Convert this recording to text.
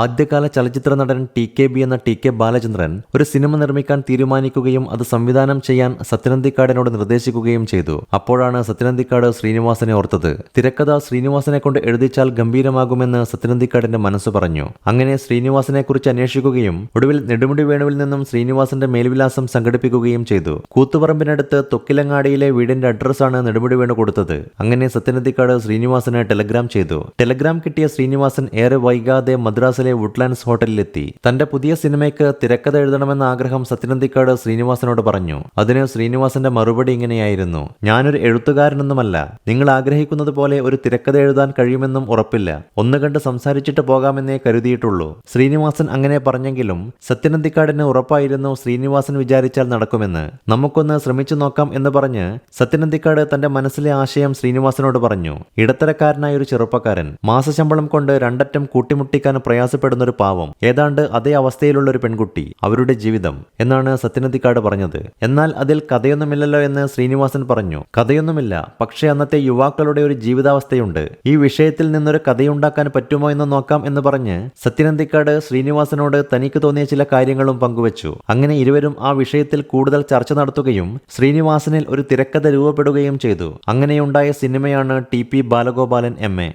ആദ്യകാല ചലച്ചിത്ര നടൻ ടി കെ ബി എന്ന ടി കെ ബാലചന്ദ്രൻ ഒരു സിനിമ നിർമ്മിക്കാൻ തീരുമാനിക്കുകയും അത് സംവിധാനം ചെയ്യാൻ സത്യനന്ദിക്കാടിനോട് നിർദ്ദേശിക്കുകയും ചെയ്തു. അപ്പോഴാണ് സത്യനന്ദിക്കാട് ശ്രീനിവാസനെ ഓർത്തത്. തിരക്കഥ ശ്രീനിവാസനെ കൊണ്ട് എഴുതിച്ചാൽ ഗംഭീരമാകുമെന്ന് സത്യനന്ദിക്കാടിന്റെ മനസ്സ് പറഞ്ഞു. അങ്ങനെ ശ്രീനിവാസനെ കുറിച്ച് അന്വേഷിക്കുകയും ഒടുവിൽ നെടുമുടി വേണുവിൽ നിന്നും ശ്രീനിവാസന്റെ മേൽവിലാസം സംഘടിപ്പിക്കുകയും ചെയ്തു. കൂത്തുപറമ്പിനടുത്ത് തൊക്കിലങ്ങാടിയിലെ വീടിന്റെ അഡ്രസ്സാണ് നെടുമുടി വേണു കൊടുത്തത്. അങ്ങനെ സത്യനന്ദിക്കാട് ശ്രീനിവാസന് ടെലഗ്രാം ചെയ്തു. ടെലഗ്രാം കിട്ടിയ ശ്രീനിവാസൻ ഏറെ വൈകാതെ മദ്രാസിലെ വുഡ്ലാൻഡ്സ് ഹോട്ടലിലെത്തി. തന്റെ പുതിയ സിനിമയ്ക്ക് തിരക്കഥ എഴുതണമെന്ന ആഗ്രഹം സത്യനന്ദിക്കാട് ശ്രീനിവാസനോട് പറഞ്ഞു. അതിന് ശ്രീനിവാസന്റെ മറുപടി ഇങ്ങനെയായിരുന്നു. ഞാനൊരു എഴുത്തുകാരനൊന്നുമല്ല. നിങ്ങൾ ആഗ്രഹിക്കുന്നത് പോലെ ഒരു തിരക്കഥ എഴുതാൻ കഴിയുമെന്നും ഉറപ്പില്ല. ഒന്ന് കണ്ട് സംസാരിച്ചിട്ട് പോകാമെന്നേ കരുതിയിട്ടുള്ളൂ. ശ്രീനിവാസൻ അങ്ങനെ പറഞ്ഞെങ്കിലും സത്യനന്ദിക്കാടിന് ഉറപ്പായിരുന്നു ശ്രീനിവാസൻ വിചാരിച്ചാൽ നടക്കുമെന്ന്. നമുക്കൊന്ന് ശ്രമിച്ചു നോക്കാം എന്ന് പറഞ്ഞ് സത്യനന്ദിക്കാട് തന്റെ മനസ്സിലെ ആശയം ശ്രീനിവാസനോട് പറഞ്ഞു. ഇടത്തരക്കാരനായ ഒരു ചെറുപ്പക്കാരൻ. മാസശമ്പളം കൊണ്ട് രണ്ടറ്റം കൂട്ടിമുട്ടിക്കാൻ പ്രയാസപ്പെടുന്ന ഒരു പാവം. ഏതാണ്ട് അതേ അവസ്ഥയിലുള്ള ഒരു പെൺകുട്ടി അവരുടെ ജീവിതം എന്നാണ് സത്യനന്ദിക്കാട് പറഞ്ഞത്. എന്നാൽ അതിൽ കഥയൊന്നുമില്ലല്ലോ എന്ന് ശ്രീനിവാസൻ പറഞ്ഞു. കഥയൊന്നുമില്ല പക്ഷേ അന്നത്തെ യുവാക്കളുടെ ഒരു ജീവിതാവസ്ഥയുണ്ട്. ഈ വിഷയത്തിൽ നിന്നൊരു കഥയുണ്ടാക്കാൻ പറ്റുമോ എന്ന് നോക്കാം എന്ന് പറഞ്ഞ് സത്യനന്ദിക്കാട് ശ്രീനിവാസനോട് തനിക്ക് തോന്നിയ ചില കാര്യങ്ങളും പങ്കുവച്ചു. അങ്ങനെ ഇരുവരും ആ വിഷയത്തിൽ കൂടുതൽ ചർച്ച നടത്തുകയും ശ്രീനിവാസനിൽ ഒരു തിരക്കഥ രൂപപ്പെടുകയും ചെയ്തു. അങ്ങനെയുണ്ടായ സിനിമയാണ് T P Balagopalan M A.